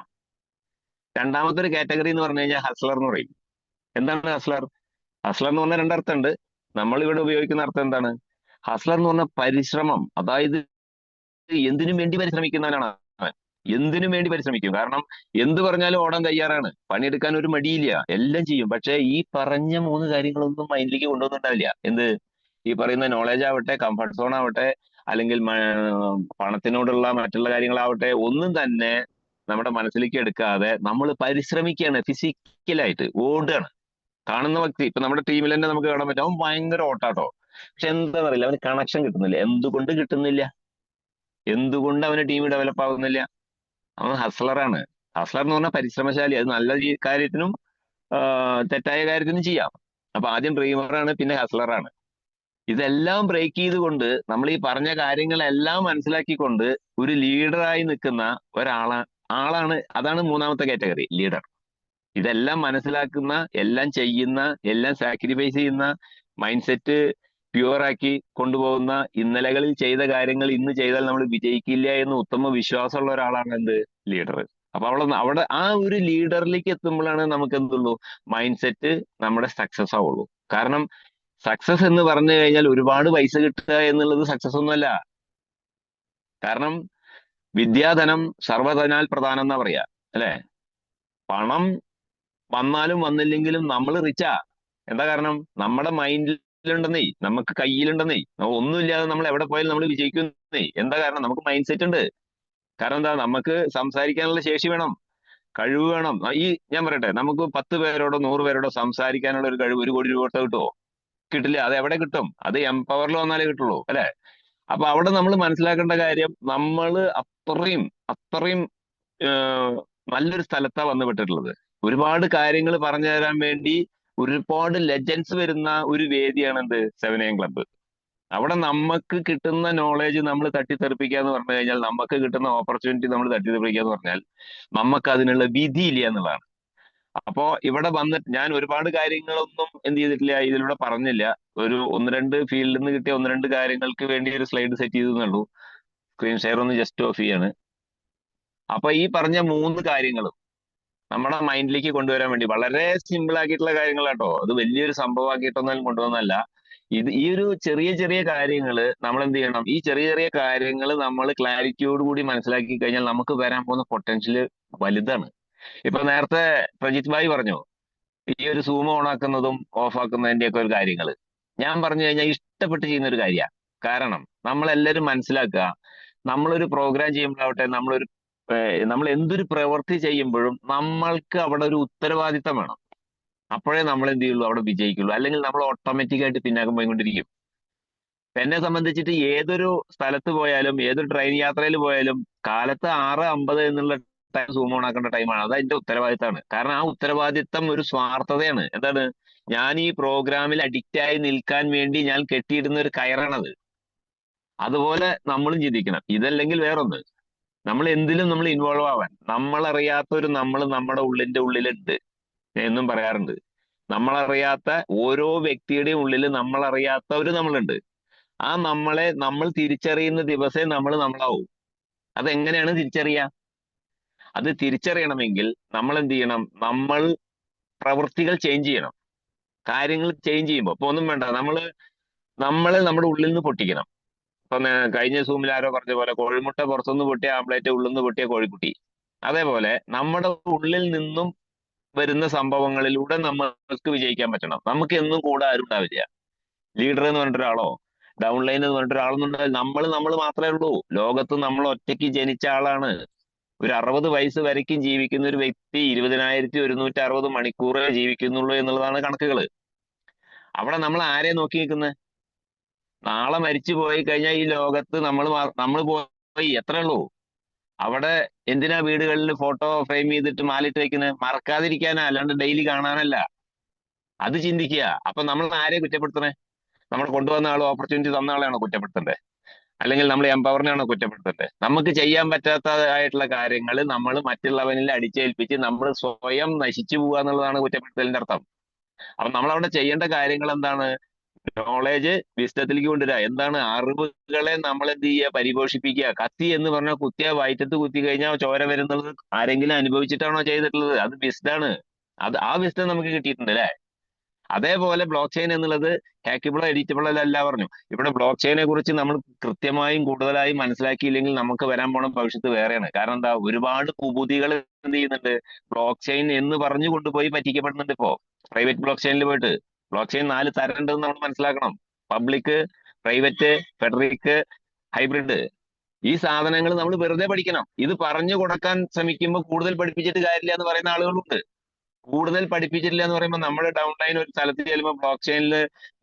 രണ്ടാമത്തെ ഒരു കാറ്റഗറി എന്ന് പറഞ്ഞു കഴിഞ്ഞാൽ ഹസ്ലർ എന്ന് പറയും. എന്താണ് ഹസ്ലർ ഹസ്ലർ എന്ന് പറഞ്ഞ രണ്ടർത്ഥമുണ്ട്. നമ്മൾ ഇവിടെ ഉപയോഗിക്കുന്ന അർത്ഥം എന്താണ്? ഹസ്ലർ എന്ന് പറഞ്ഞ പരിശ്രമം. അതായത് എന്തിനും വേണ്ടി പരിശ്രമിക്കുന്നവനാണ്. എന്തിനും വേണ്ടി പരിശ്രമിക്കും? കാരണം എന്ത് പറഞ്ഞാലും ഓടാൻ തയ്യാറാണ്. പണിയെടുക്കാൻ ഒരു മടിയില്ല. എല്ലാം ചെയ്യും. പക്ഷേ ഈ പറഞ്ഞ മൂന്ന് കാര്യങ്ങളൊന്നും മൈൻഡിലേക്ക് കൊണ്ടുവന്നിട്ടുണ്ടാവില്ല. എന്ത്? ഈ പറയുന്ന നോളേജ് ആവട്ടെ കംഫർട്ട് സോൺ ആവട്ടെ അല്ലെങ്കിൽ പണത്തിനോടുള്ള മറ്റുള്ള കാര്യങ്ങളാവട്ടെ ഒന്നും തന്നെ നമ്മുടെ മനസ്സിലേക്ക് എടുക്കാതെ നമ്മൾ പരിശ്രമിക്കുകയാണ് ഫിസിക്കലായിട്ട് ഓടുകയാണ്. കാണുന്ന വ്യക്തി ഇപ്പൊ നമ്മുടെ ടീമിൽ തന്നെ നമുക്ക് കാണാൻ പറ്റും. അവൻ ഭയങ്കര ഓട്ടാട്ടോ. പക്ഷെ എന്താ പറയില്ല അവന് കണക്ഷൻ കിട്ടുന്നില്ല. എന്തുകൊണ്ട് കിട്ടുന്നില്ല? എന്തുകൊണ്ട് അവന് ടീം ഡെവലപ്പ് ആകുന്നില്ല അവൻ ഹസ്ലറാണ് ഹസ്ലർ എന്ന് പറഞ്ഞാൽ പരിശ്രമശാലി. അത് നല്ല കാര്യത്തിനും തെറ്റായ കാര്യത്തിനും ചെയ്യാം. അപ്പൊ ആദ്യം ഡ്രീമറാണ് പിന്നെ ഹസ്ലറാണ് ഇതെല്ലാം ബ്രേക്ക് ചെയ്തുകൊണ്ട് നമ്മൾ ഈ പറഞ്ഞ കാര്യങ്ങളെല്ലാം മനസ്സിലാക്കിക്കൊണ്ട് ഒരു ലീഡറായി നിൽക്കുന്ന ഒരാളാ ആളാണ് അതാണ് മൂന്നാമത്തെ കാറ്റഗറി ലീഡർ ഇതെല്ലാം മനസ്സിലാക്കുന്ന എല്ലാം ചെയ്യുന്ന എല്ലാം സാക്രിഫൈസ് ചെയ്യുന്ന മൈൻഡ് സെറ്റ് പ്യുവർ ആക്കി കൊണ്ടുപോകുന്ന ഇന്നലകളിൽ ചെയ്ത കാര്യങ്ങൾ ഇന്ന് ചെയ്താൽ നമ്മൾ വിജയിക്കില്ല എന്ന് ഉത്തമ വിശ്വാസമുള്ള ഒരാളാണ് എന്ത്? ലീഡർ അപ്പൊ അവിടെ അവിടെ ആ ഒരു ലീഡറിലേക്ക് എത്തുമ്പോഴാണ് നമുക്ക് എന്തുള്ളൂ മൈൻഡ് സെറ്റ് നമ്മുടെ സക്സസ് ആവുള്ളൂ. കാരണം സക്സസ് എന്ന് പറഞ്ഞു കഴിഞ്ഞാൽ ഒരുപാട് പൈസ കിട്ടുക എന്നുള്ളത് സക്സസ് ഒന്നുമല്ല. കാരണം വിദ്യാധനം സർവധനാൽ പ്രധാനം എന്നാ പറയാ. അല്ലെ? പണം വന്നാലും വന്നില്ലെങ്കിലും നമ്മൾ റിച്ചാ. എന്താ കാരണം? നമ്മുടെ മൈൻഡിലുണ്ടെന്നേ നമുക്ക് കയ്യിലുണ്ടെന്നേ. ഒന്നുമില്ലാതെ നമ്മൾ എവിടെ പോയാലും നമ്മൾ വിജയിക്കുന്നേ എന്താ കാരണം? നമുക്ക് മൈൻഡ് സെറ്റ് ഉണ്ട്. കാരണം എന്താ? നമുക്ക് സംസാരിക്കാനുള്ള ശേഷി വേണം. കഴിവ് വേണം. ഈ ഞാൻ പറയട്ടെ നമുക്ക് പത്ത് പേരോടോ നൂറ് പേരോടോ സംസാരിക്കാനുള്ള ഒരു കഴിവ് ഒരു കോടി രൂപ കിട്ടുമോ കിട്ടില്ല. അത് എവിടെ കിട്ടും? അത് എംപവറിൽ വന്നാലേ കിട്ടുള്ളൂ അല്ലെ? അപ്പൊ അവിടെ നമ്മൾ മനസ്സിലാക്കേണ്ട കാര്യം നമ്മൾ അത്രയും അത്രയും നല്ലൊരു സ്ഥലത്താ വന്നു പെട്ടിട്ടുള്ളത്. ഒരുപാട് കാര്യങ്ങൾ പറഞ്ഞു തരാൻ വേണ്ടി ഒരുപാട് ലെജൻസ് വരുന്ന ഒരു വേദിയാണ് എന്ത്? സെവൻ ക്ലബ്ബ് അവിടെ നമുക്ക് കിട്ടുന്ന നോളേജ് നമ്മൾ തട്ടിത്തെറിപ്പിക്കുക എന്ന് പറഞ്ഞു കഴിഞ്ഞാൽ നമുക്ക് കിട്ടുന്ന ഓപ്പർച്യൂണിറ്റി നമ്മൾ തട്ടിത്തെറിപ്പിക്കുക എന്ന് പറഞ്ഞാൽ നമുക്ക് അതിനുള്ള വിധിയില്ല എന്നുള്ളതാണ്. അപ്പോ ഇവിടെ വന്നിട്ട് ഞാൻ ഒരുപാട് കാര്യങ്ങളൊന്നും എന്ത് ചെയ്തിട്ടില്ല ഇതിലൂടെ പറഞ്ഞില്ല. ഒരു ഒന്ന് രണ്ട് ഫീൽഡിൽ നിന്ന് കിട്ടിയ ഒന്ന് രണ്ട് കാര്യങ്ങൾക്ക് വേണ്ടി ഒരു സ്ലൈഡ് സെറ്റ് ചെയ്തെന്നുള്ളൂ സ്ക്രീൻ ഷെയർ ഒന്ന് ജസ്റ്റ് ഓഫ് ചെയ്യാണ്. അപ്പൊ ഈ പറഞ്ഞ മൂന്ന് കാര്യങ്ങളും നമ്മുടെ മൈൻഡിലേക്ക് കൊണ്ടുവരാൻ വേണ്ടി. വളരെ സിമ്പിൾ ആക്കിയിട്ടുള്ള കാര്യങ്ങളാട്ടോ അത് വലിയൊരു സംഭവമാക്കിയിട്ടൊന്നും കൊണ്ടുവന്നല്ല ഇത് ഈ ഒരു ചെറിയ ചെറിയ കാര്യങ്ങൾ നമ്മൾ എന്ത് ചെയ്യണം? ഈ ചെറിയ ചെറിയ കാര്യങ്ങൾ നമ്മൾ ക്ലാരിറ്റിയോട് കൂടി മനസ്സിലാക്കി കഴിഞ്ഞാൽ നമുക്ക് വരാൻ പോകുന്ന പൊട്ടൻഷ്യൽ വലുതാണ്. ഇപ്പൊ നേരത്തെ പ്രജിത് ഭായി പറഞ്ഞു ഈ ഒരു സൂം ഓൺ ആക്കുന്നതും ഓഫ് ആക്കുന്നതിന്റെ ഒക്കെ ഒരു കാര്യങ്ങൾ ഞാൻ പറഞ്ഞു കഴിഞ്ഞാൽ ഇഷ്ടപ്പെട്ട് ചെയ്യുന്ന ഒരു കാര്യമാണ് കാരണം നമ്മളെല്ലാവരും മനസ്സിലാക്കുക നമ്മളൊരു പ്രോഗ്രാം ചെയ്യുമ്പോഴാവട്ടെ നമ്മളൊരു നമ്മൾ എന്തൊരു പ്രവൃത്തി ചെയ്യുമ്പോഴും നമ്മൾക്ക് അവിടെ ഒരു ഉത്തരവാദിത്തം വേണം. അപ്പോഴേ നമ്മൾ എന്ത് ചെയ്യുള്ളൂ? അവിടെ വിജയിക്കുള്ളൂ. അല്ലെങ്കിൽ നമ്മൾ ഓട്ടോമാറ്റിക് ആയിട്ട് പിന്നാക്കം പോയിക്കൊണ്ടിരിക്കും. എന്നെ സംബന്ധിച്ചിട്ട് ഏതൊരു സ്ഥലത്ത് പോയാലും ഏതൊരു ട്രെയിൻ യാത്രയിൽ പോയാലും കാലത്ത് ആറ് അമ്പത് എന്നുള്ള ടൈം സൂം ഓൺ ആക്കേണ്ട ടൈമാണ് അത് അതിന്റെ ഉത്തരവാദിത്തമാണ്. കാരണം ആ ഉത്തരവാദിത്തം ഒരു സ്വാർത്ഥതയാണ്. എന്താണ്? ഞാൻ ഈ പ്രോഗ്രാമിൽ അഡിക്റ്റ് ആയി നിൽക്കാൻ വേണ്ടി ഞാൻ കെട്ടിയിടുന്ന ഒരു കയറാണത്. അതുപോലെ നമ്മളും ചിന്തിക്കണം. ഇതല്ലെങ്കിൽ വേറൊന്ന്. നമ്മൾ എന്തിലും നമ്മൾ ഇൻവോൾവ് ആവാൻ. നമ്മളറിയാത്ത ഒരു നമ്മൾ നമ്മുടെ ഉള്ളിന്റെ ഉള്ളിലുണ്ട് എന്നും പറയാറുണ്ട്. നമ്മളറിയാത്ത ഓരോ വ്യക്തിയുടെയും ഉള്ളിൽ നമ്മളറിയാത്ത ഒരു നമ്മളുണ്ട്. ആ നമ്മളെ നമ്മൾ തിരിച്ചറിയുന്ന ദിവസേ നമ്മൾ നമ്മളാവും. അതെങ്ങനെയാണ് തിരിച്ചറിയുക അത് തിരിച്ചറിയണമെങ്കിൽ നമ്മൾ എന്ത് ചെയ്യണം നമ്മൾ പ്രവൃത്തികൾ ചേഞ്ച് ചെയ്യണം. കാര്യങ്ങൾ ചേഞ്ച് ചെയ്യുമ്പോൾ ഇപ്പൊ ഒന്നും വേണ്ട. നമ്മൾ നമ്മളെ നമ്മുടെ ഉള്ളിൽ നിന്ന് പൊട്ടിക്കണം. ഇപ്പൊ കഴിഞ്ഞ സൂമിൽ ആരോ പറഞ്ഞ പോലെ കോഴിമുട്ട പുറത്തുനിന്ന് പൊട്ടിയ ആംപ്ലേറ്റ് ഉള്ളിൽ നിന്ന് പൊട്ടിയ കോഴിക്കുട്ടി. അതേപോലെ നമ്മുടെ ഉള്ളിൽ നിന്നും വരുന്ന സംഭവങ്ങളിലൂടെ നമ്മൾക്ക് വിജയിക്കാൻ പറ്റണം. നമുക്ക് എന്നും കൂടെ ആരും ഉണ്ടാവില്ല. ലീഡർ എന്ന് പറഞ്ഞിട്ട് ഒരാളോ? ഡൗൺ ലൈൻ എന്ന് പറഞ്ഞിട്ട് ഒരാളൊന്നുണ്ടാവില്ല നമ്മൾ നമ്മൾ മാത്രമേ ഉള്ളൂ. ലോകത്ത് നമ്മൾ ഒറ്റയ്ക്ക് ജനിച്ച ആളാണ്. ഒരു അറുപത് വയസ്സ് വരയ്ക്കും ജീവിക്കുന്ന ഒരു വ്യക്തി ഇരുപതിനായിരത്തി ഒരുന്നൂറ്റി അറുപത് മണിക്കൂറേ ജീവിക്കുന്നുള്ളൂ എന്നുള്ളതാണ് കണക്കുകൾ അവിടെ നമ്മൾ ആരെ നോക്കി നിൽക്കുന്നത് നാളെ മരിച്ചു പോയി കഴിഞ്ഞാൽ ഈ ലോകത്ത് നമ്മൾ നമ്മൾ പോയി എത്ര ഉള്ളൂ. അവിടെ എന്തിനാ വീടുകളിൽ ഫോട്ടോ ഫ്രെയിം ചെയ്തിട്ട് മാലിട്ട് വെക്കുന്നത് മറക്കാതിരിക്കാനാ അല്ലാണ്ട് ഡെയിലി കാണാനല്ല. അത് ചിന്തിക്കുക. അപ്പൊ നമ്മൾ ആരെ കുറ്റപ്പെടുത്തണേ നമ്മൾ കൊണ്ടുവന്ന ആൾ ഓപ്പർച്യൂണിറ്റി തന്ന ആളെയാണോ കുറ്റപ്പെടുത്തണ്ടേ? അല്ലെങ്കിൽ നമ്മൾ എംപവറിനെയാണോ കുറ്റപ്പെടുത്തണ്ടേ? നമുക്ക് ചെയ്യാൻ പറ്റാത്തതായിട്ടുള്ള കാര്യങ്ങൾ നമ്മൾ മറ്റുള്ളവനിൽ അടിച്ചേൽപ്പിച്ച് നമ്മൾ സ്വയം നശിച്ചു പോകുക എന്നുള്ളതാണ് കുറ്റപ്പെടുത്തലിന്റെ അർത്ഥം. അപ്പൊ നമ്മൾ അവിടെ ചെയ്യേണ്ട കാര്യങ്ങൾ എന്താണ് നോളേജ് വിസ്റ്റത്തിലേക്ക് കൊണ്ടുവരിക എന്താണ് അറിവുകളെ നമ്മൾ എന്ത് ചെയ്യുക? പരിപോഷിപ്പിക്കുക. കത്തി എന്ന് പറഞ്ഞാൽ കുത്തിയ വയറ്റത്ത് കുത്തി കഴിഞ്ഞാൽ ചോര വരുന്നത് ആരെങ്കിലും അനുഭവിച്ചിട്ടാണോ ചെയ്തിട്ടുള്ളത്? അത് വിസ്ഡാണ് അത് ആ വിസ്ഡം നമുക്ക് കിട്ടിയിട്ടുണ്ട് അല്ലേ? അതേപോലെ ബ്ലോക്ക് ചെയിൻ എന്നുള്ളത് ഹാക്കിബിളോ എഡിറ്റബിളോ അല്ല പറഞ്ഞു. ഇവിടെ ബ്ലോക്ക് ചെയിനെ കുറിച്ച് നമ്മൾ കൃത്യമായും കൂടുതലായും മനസ്സിലാക്കിയില്ലെങ്കിൽ നമുക്ക് വരാൻ പോണ ഭവിഷ്യത്ത് വേറെയാണ്. കാരണം എന്താ? ഒരുപാട് കുബുതികൾ എന്ത് ചെയ്യുന്നുണ്ട്? ബ്ലോക്ക് ചെയിൻ എന്ന് പറഞ്ഞു കൊണ്ടുപോയി പറ്റിക്കപ്പെടുന്നുണ്ട് ഇപ്പോ. പ്രൈവറ്റ് ബ്ലോക്ക് ചെയിനിൽ പോയിട്ട്. ബ്ലോക്ക് ചെയിൻ നാല് തരണ്ടെന്ന് നമ്മൾ മനസ്സിലാക്കണം. പബ്ലിക് പ്രൈവറ്റ് ഫെഡറിക് ഹൈബ്രിഡ് ഈ സാധനങ്ങൾ നമ്മൾ വെറുതെ പഠിക്കണം. ഇത് പറഞ്ഞു കൊടുക്കാൻ ശ്രമിക്കുമ്പോൾ കൂടുതൽ പഠിപ്പിച്ചിട്ട് കാര്യമില്ല എന്ന് പറയുന്ന ആളുകളുണ്ട്. കൂടുതൽ പഠിപ്പിച്ചിട്ടില്ല എന്ന് പറയുമ്പോൾ നമ്മുടെ ഡൗൺ ലൈൻ ഒരു സ്ഥലത്ത് ചെല്ലുമ്പോൾ ബ്ലോക്ക് ചെയിനിൽ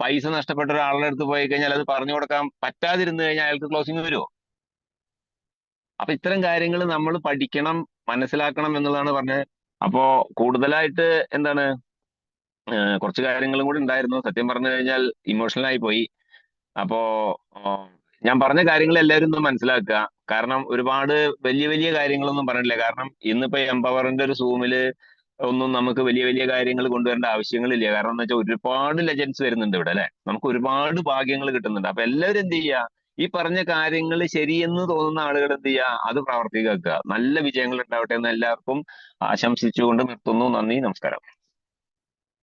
പൈസ നഷ്ടപ്പെട്ട ഒരാളുടെ അടുത്ത് പോയി കഴിഞ്ഞാൽ അത് പറഞ്ഞു കൊടുക്കാൻ പറ്റാതിരുന്നു കഴിഞ്ഞാൽ അയാൾക്ക് ക്ലോസിംഗ് വരുമോ അപ്പൊ ഇത്തരം കാര്യങ്ങൾ നമ്മൾ പഠിക്കണം മനസ്സിലാക്കണം എന്നുള്ളതാണ് പറഞ്ഞത്. അപ്പോ കൂടുതലായിട്ട് എന്താണ് കുറച്ച് കാര്യങ്ങളും കൂടി ഉണ്ടായിരുന്നു. സത്യം പറഞ്ഞു കഴിഞ്ഞാൽ ഇമോഷണൽ ആയി പോയി. അപ്പോ ഞാൻ പറഞ്ഞ കാര്യങ്ങൾ എല്ലാവരും ഒന്ന് മനസ്സിലാക്കുക. കാരണം ഒരുപാട് വലിയ വലിയ കാര്യങ്ങളൊന്നും പറഞ്ഞില്ല കാരണം ഇന്നിപ്പോ എംപവറിന്റെ ഒരു സൂമിൽ ഒന്നും നമുക്ക് വലിയ വലിയ കാര്യങ്ങൾ കൊണ്ടുവരേണ്ട ആവശ്യങ്ങളില്ല. കാരണം എന്താ വെച്ചാൽ ഒരുപാട് ലെജൻസ് വരുന്നുണ്ട് ഇവിടെ അല്ലെ? നമുക്ക് ഒരുപാട് ഭാഗ്യങ്ങൾ കിട്ടുന്നുണ്ട്. അപ്പൊ എല്ലാവരും എന്ത് ചെയ്യുക ഈ പറഞ്ഞ കാര്യങ്ങൾ ശരിയെന്ന് തോന്നുന്ന ആളുകൾ എന്ത് ചെയ്യുക അത് പ്രവർത്തിക്കുക നല്ല വിജയങ്ങൾ ഉണ്ടാവട്ടെ എന്ന് എല്ലാവർക്കും ആശംസിച്ചുകൊണ്ട് നിർത്തുന്നു. നന്ദി. നമസ്കാരം.